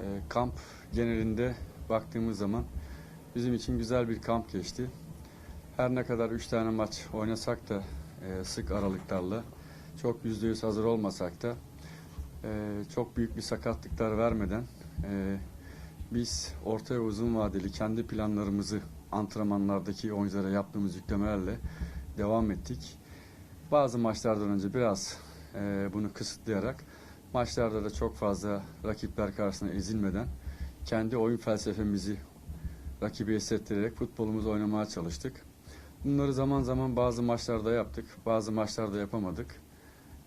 E, kamp genelinde baktığımız zaman bizim için güzel bir kamp geçti. Her ne kadar 3 tane maç oynasak da e, sık aralıklarla çok yüzde yüz hazır olmasak da e, çok büyük bir sakatlıklar vermeden e, biz orta ve uzun vadeli kendi planlarımızı antrenmanlardaki oyunculara yaptığımız yüklemelerle devam ettik. Bazı maçlardan önce biraz e, bunu kısıtlayarak maçlarda da çok fazla rakipler karşısında ezilmeden kendi oyun felsefemizi rakibe hissettirerek futbolumuzu oynamaya çalıştık. Bunları zaman zaman bazı maçlarda yaptık, bazı maçlarda yapamadık.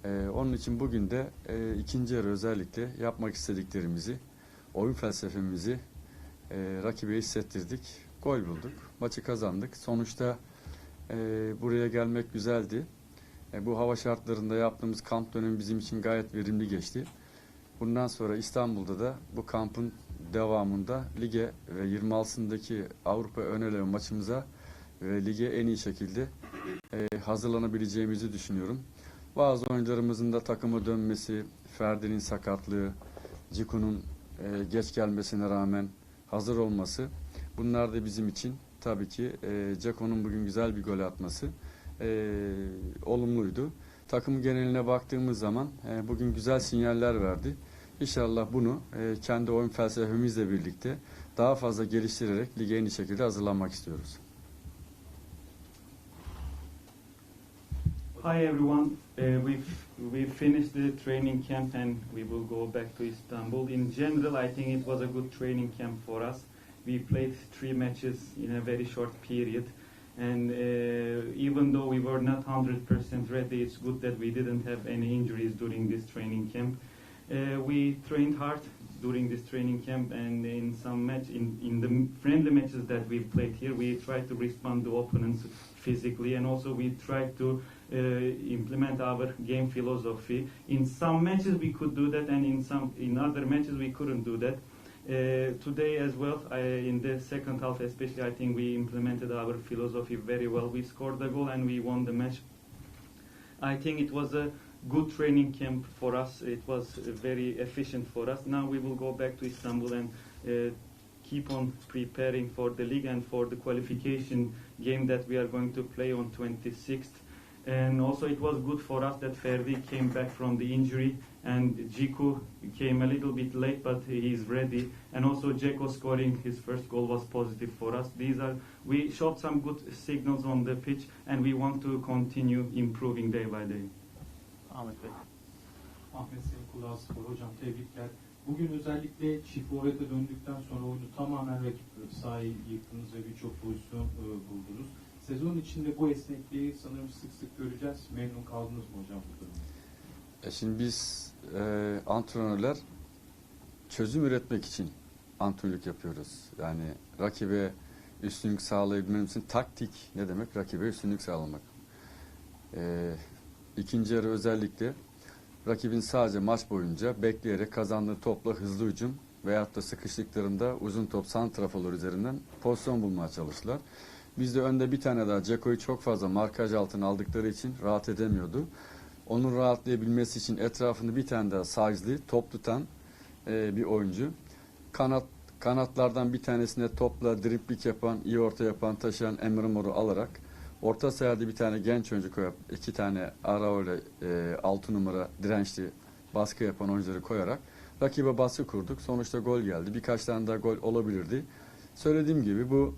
Ee, onun için bugün de e, ikinci yarı özellikle yapmak istediklerimizi, oyun felsefemizi e, rakibe hissettirdik. Gol bulduk, maçı kazandık. Sonuçta e, buraya gelmek güzeldi. E, bu hava şartlarında yaptığımız kamp dönemi bizim için gayet verimli geçti. Bundan sonra İstanbul'da da bu kampın devamında lige ve 26'sındaki Avrupa ön eleme maçımıza ve lige en iyi şekilde e, hazırlanabileceğimizi düşünüyorum. Bazı oyuncularımızın da takıma dönmesi, Ferdi'nin sakatlığı, Ciku'nun e, geç gelmesine rağmen hazır olması bunlar da bizim için tabii ki e, Ceko'nun bugün güzel bir gol atması e, olumluydu. Takım geneline baktığımız zaman e, bugün güzel sinyaller verdi. İnşallah bunu e, kendi oyun felsefemizle birlikte daha fazla geliştirerek lige en iyi şekilde hazırlanmak istiyoruz. Hi everyone. Uh, we've we finished the training camp and we will go back to Istanbul. In general, I think it was a good training camp for us. We played three matches in a very short period, and uh, even though we were not 100% ready, it's good that we didn't have any injuries during this training camp. Uh, we trained hard during this training camp, and in some match, in, in the friendly matches that we played here, we tried to respond to opponents physically, and also we tried to uh, implement our game philosophy. In some matches we could do that, and in some in other matches we couldn't do that. Uh, today as well, I, in the second half especially, I think we implemented our philosophy very well. We scored a goal and we won the match. I think it was a good training camp for us. It was uh, very efficient for us. Now we will go back to Istanbul and uh, keep on preparing for the league and for the qualification game that we are going to play on 26th. And also it was good for us that Ferdi came back from the injury and Jiku came a little bit late but he is ready. And also Jeko scoring his first goal was positive for us. These are we showed some good signals on the pitch and we want to continue improving day by day. Ahmet Bey. Ahmet Kulağı Spor Hocam tebrikler. Bugün özellikle çift forvete döndükten sonra oyunu tamamen rakip sahayı yıktınız ve birçok pozisyon e, buldunuz. Sezon içinde bu esnekliği sanırım sık sık göreceğiz. Memnun kaldınız mı hocam bu durumda? E şimdi biz e, antrenörler çözüm üretmek için antrenörlük yapıyoruz. Yani rakibe üstünlük sağlayabilmemiz için taktik ne demek? Rakibe üstünlük sağlamak. E, ikinci yarı özellikle rakibin sadece maç boyunca bekleyerek kazandığı topla hızlı hücum veyahut da sıkıştıklarında uzun top santrafolar üzerinden pozisyon bulmaya çalıştılar. Biz de önde bir tane daha Ceko'yu çok fazla markaj altına aldıkları için rahat edemiyordu. Onun rahatlayabilmesi için etrafında bir tane daha size'lı, top tutan e, bir oyuncu. Kanat kanatlardan bir tanesine topla driplik yapan, iyi orta yapan, taşıyan Emre Mor'u alarak orta sahada bir tane genç oyuncu koyup iki tane Arao ile e, 6 numara dirençli baskı yapan oyuncuları koyarak rakibe baskı kurduk. Sonuçta gol geldi. Birkaç tane daha gol olabilirdi. Söylediğim gibi bu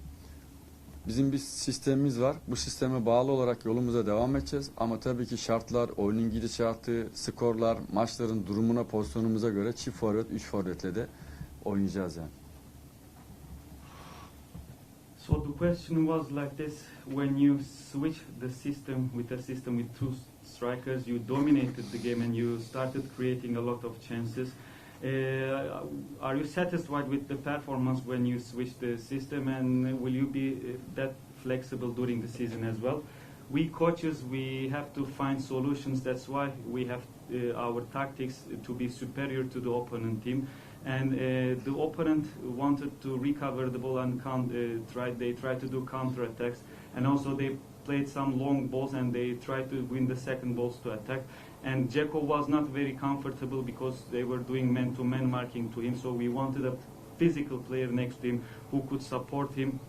Bizim bir sistemimiz var. Bu sisteme bağlı olarak yolumuza devam edeceğiz. Ama tabii ki şartlar, oyunun gidişatı, skorlar, maçların durumuna, pozisyonumuza göre çift forvet, üç forvetle de oynayacağız yani. So the question was like this: When you switch the system with a system with two strikers, you dominated the game and you started creating a lot of chances. Uh, are you satisfied with the performance when you switch the system, and will you be uh, that flexible during the season as well? We coaches, we have to find solutions. That's why we have uh, our tactics to be superior to the opponent team. And uh, the opponent wanted to recover the ball and uh, tried, they tried to do counter attacks, and also they played some long balls and they tried to win the second balls to attack. And Dzeko was not very comfortable because they were doing man-to-man marking to him. So we wanted a physical player next to him who could support him.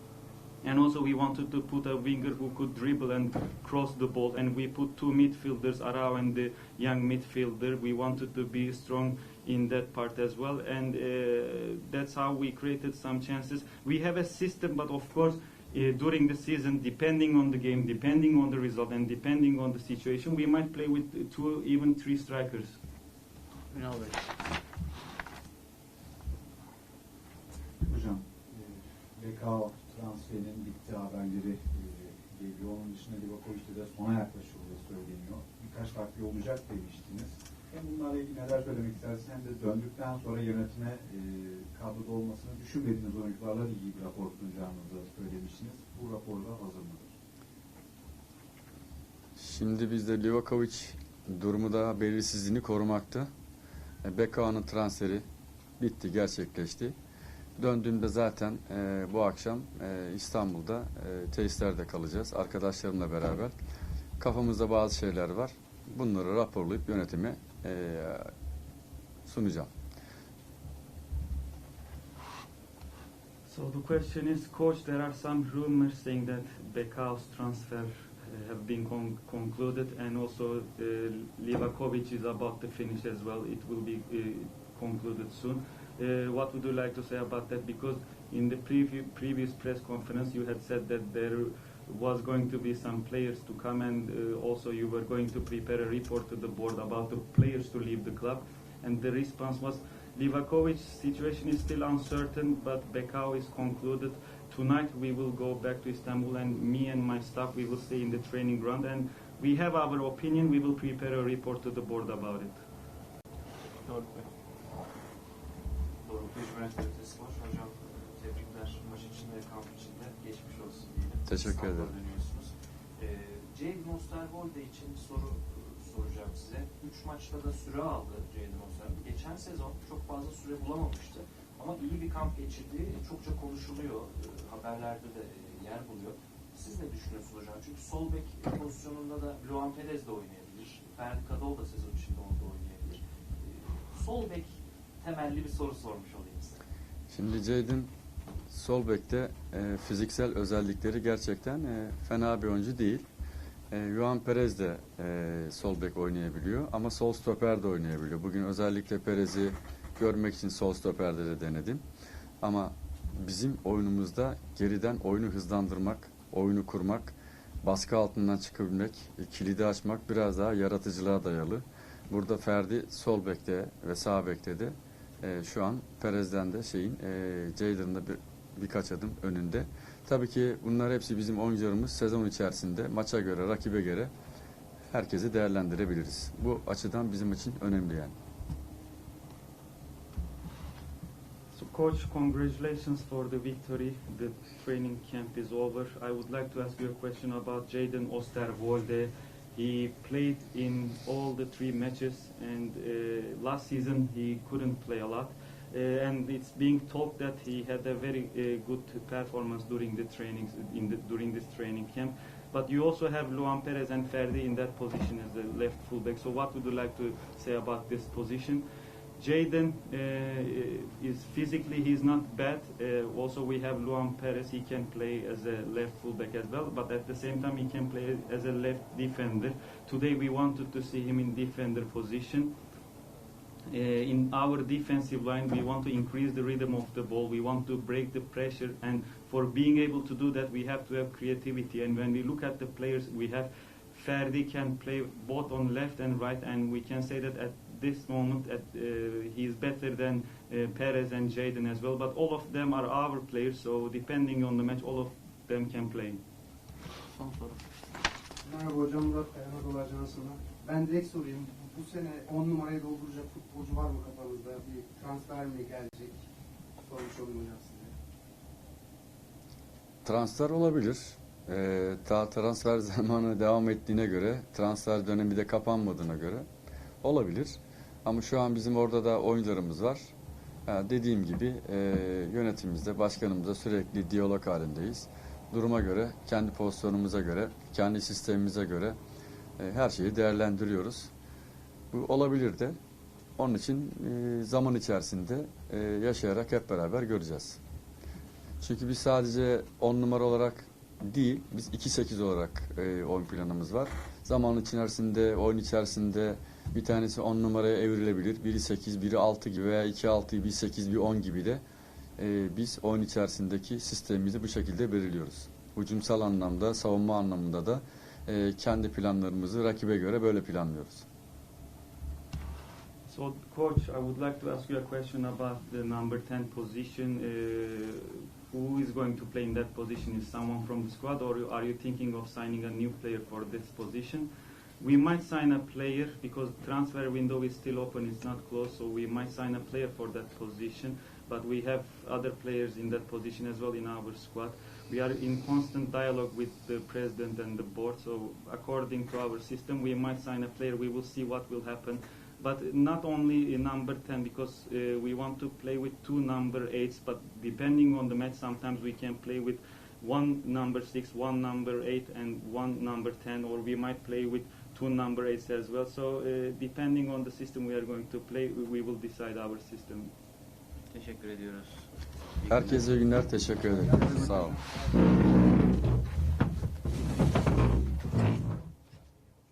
And also we wanted to put a winger who could dribble and cross the ball. And we put two midfielders, Arao and the young midfielder. We wanted to be strong in that part as well. And uh, that's how we created some chances. We have a system, but of course, during the season, depending on the game, depending on the result, and depending on the situation, we might play with two, even three strikers. Ünal Bey. Hocam, e, BK transferinin bitti haberleri e, geliyor. Onun dışında Livakovic'te de sona yaklaşıldığı söyleniyor. Birkaç takviye olacak demiştiniz. Bunlarla ilgili neler söylemek istersiniz hem de döndükten sonra yönetime e, kadroda olmasını düşünmediğiniz oyuncularla iyi bir rapor sunacağınızı söylemiştiniz. Bu raporda hazır mıdır? Şimdi bizde Livakovic durumu da belirsizliğini korumakta. E, Beka'nın transferi bitti, gerçekleşti. Döndüğümde zaten e, bu akşam e, İstanbul'da e, tesislerde kalacağız arkadaşlarımla beraber. Kafamızda bazı şeyler var. Bunları raporlayıp yönetime sunacağım. So the question is, coach, there are some rumors saying that Bekao's transfer uh, have been con- concluded, and also uh, Livakovic is about to finish as well. It will be uh, concluded soon. Uh, what would you like to say about that? Because in the preview, previous press conference, you had said that there was going to be some players to come, and uh, also you were going to prepare a report to the board about the players to leave the club. And the response was, Livakovic's situation is still uncertain, but Bekao is concluded. Tonight we will go back to Istanbul, and me and my staff we will stay in the training ground, and we have our opinion. We will prepare a report to the board about it. Doruk Bey. Doğru. Tecrübe Hocam tebrikler maç içinde ve kamp içinde. Teşekkür ederim. Ee, Jadon Osterwolde için soru e, soracağım size. 3 maçta da süre aldı Jadon Osterwolde. Geçen sezon çok fazla süre bulamamıştı. Ama iyi bir kamp geçirdiği çokça konuşuluyor. Ee, haberlerde de e, yer buluyor. Siz ne düşünüyorsunuz hocam? Çünkü sol bek pozisyonunda da Luan Perez de oynayabilir. Ferdi Kadıoğlu da sezon içinde orada oynayabilir. Sol bek temelli bir soru sormuş olayım size. Şimdi Jadon sol bekte e, fiziksel özellikleri gerçekten e, fena bir oyuncu değil. E, Juan Perez de e, sol bek oynayabiliyor ama sol stoper de oynayabiliyor. Bugün özellikle Perez'i görmek için sol stoperde de denedim. Ama bizim oyunumuzda geriden oyunu hızlandırmak, oyunu kurmak, baskı altından çıkabilmek, e, kilidi açmak biraz daha yaratıcılığa dayalı. Burada Ferdi sol bekte ve sağ bekte de e, şu an Perez'den de şeyin e, Jadon'ın da bir, birkaç adım önünde. Tabii ki bunlar hepsi bizim oyuncularımız sezon içerisinde maça göre, rakibe göre herkesi değerlendirebiliriz. Bu açıdan bizim için önemli yani. Coach, congratulations for the victory. The training camp is over. I would like to ask you a question about Jaden Osterwolde. He played in all the three matches, and uh, last season he couldn't play a lot. Uh, and it's being talked that he had a very uh, good performance during the trainings in the, during this training camp. But you also have Luan Perez and Ferdi in that position as the left fullback. So what would you like to say about this position? Jaden uh, is physically he's not bad. Uh, also, we have Luan Perez. He can play as a left fullback as well, but at the same time he can play as a left defender. Today we wanted to see him in defender position. Uh, in our defensive line, we want to increase the rhythm of the ball. We want to break the pressure, and for being able to do that, we have to have creativity. And when we look at the players, we have Ferdi can play both on left and right, and we can say that at this moment at, uh, he is better than uh, Perez and Jaden as well. But all of them are our players, so depending on the match, all of them can play. Son soru. Merhaba hocam Murat Anadolu Ajansı'na. Ben direkt sorayım. Bu sene 10 numarayı dolduracak futbolcu var mı kafanızda? Bir transfer mi gelecek? Sormuş olayım hocam size. Transfer olabilir. Ee, daha transfer zamanı devam ettiğine göre, transfer dönemi de kapanmadığına göre olabilir. Ama şu an bizim orada da oyuncularımız var. Ha, dediğim gibi e, yönetimimizde, başkanımızla sürekli diyalog halindeyiz. Duruma göre, kendi pozisyonumuza göre, kendi sistemimize göre e, her şeyi değerlendiriyoruz. Bu olabilir de. Onun için e, zaman içerisinde e, yaşayarak hep beraber göreceğiz. Çünkü biz sadece 10 numara olarak değil, biz 2-8 olarak e, oyun planımız var. Zaman içerisinde, oyun içerisinde bir tanesi 10 numaraya evrilebilir. Biri 8, biri 6 gibi veya 2-6, bir 8, bir 10 gibi de biz oyun içerisindeki sistemimizi bu şekilde belirliyoruz. Hücumsal anlamda, savunma anlamında da kendi planlarımızı rakibe göre böyle planlıyoruz. So, coach, I would like to ask you a question about the number 10 position. Uh, who is going to play in that position? Is someone from the squad, or are you thinking of signing a new player for this position? We might sign a player because transfer window is still open; it's not closed. So we might sign a player for that position. But we have other players in that position as well in our squad. We are in constant dialogue with the president and the board. So according to our system, we might sign a player. We will see what will happen but not only in number 10 because uh, we want to play with two number 8s but depending on the match sometimes we can play with one number 6 one number 8 and one number 10 or we might play with two number 8s as well so uh, depending on the system we are going to play we we will decide our system Teşekkür ediyoruz. Herkese iyi günler, teşekkür ederim. Sağ olun.